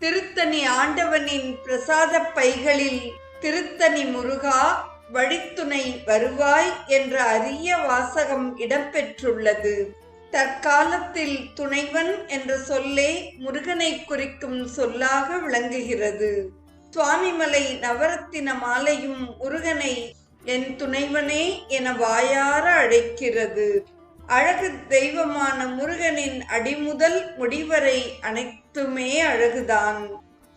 திருத்தணி ஆண்டவனின் பிரசாத பைகளில் திருத்தணி முருகா வழித்துணை வருவாய் என்ற அரிய வாசகம் இடம்பெற்றுள்ளது. தற்காலத்தில் துணைவன் என்ற சொல்லே முருகனை குறிக்கும் சொல்லாக விளங்குகிறது. சுவாமிமலை நவரத்தின மாலையும் முருகனை என் துணைவனே என வாயார அழைக்கிறது. அழகு தெய்வமான முருகனின் அடிமுதல் முடிவரை அனைத்துமே அழகுதான்.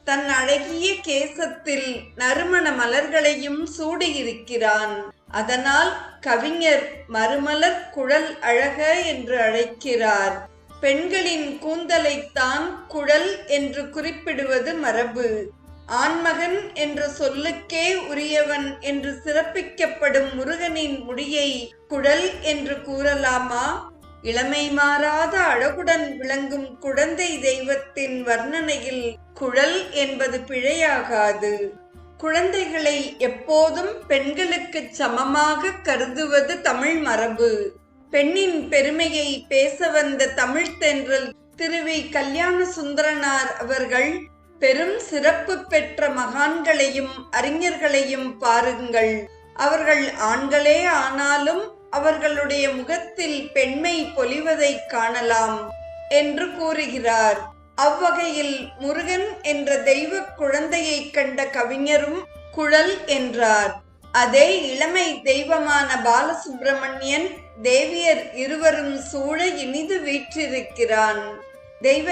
தன் அழகிய கேசத்தில் நறுமண மலர்களையும் சூடியிருக்கிறான். அதனால் கவிஞர் மறுமலர் குழல் அழக என்று அழைக்கிறார். பெண்களின் கூந்தலைத்தான் குழல் என்று குறிப்பிடுவது மரபு. ஆண்மகன் என்ற சொல்லுக்கே உரியவன் என்று சிறப்பிக்கப்படும் முருகனின் முடியை குழல் என்று கூறலாமா? இளமை மாறாத அழகுடன் விளங்கும் குழந்தை தெய்வத்தின் வர்ணனையில் குழல் என்பது பிழையாகாது. குழந்தைகளை எப்போதும் பெண்களுக்கு சமமாக கருதுவது தமிழ் மரபு. பெண்ணின் பெருமையை பேச வந்த தமிழ்த்தென்றல் திருவி கல்யாண சுந்தரனார் அவர்கள் பெரும் சிறப்பு பெற்ற மகான்களையும் அறிஞர்களையும் பாருங்கள். அவர்கள் ஆண்களே ஆனாலும் அவர்களுடைய முகத்தில் பெண்மை பொலிவதை காணலாம் என்று கூறுகிறார். அவ்வகையில் முருகன் என்ற தெய்வ குழந்தையை கண்ட கவிஞரும் குழல் என்றார். அதே இளமை தெய்வமான பாலசுப்பிரமணியன் தேவியர் இருவரும் சூழ இனிது வீற்றிருக்கிறான். தெய்வ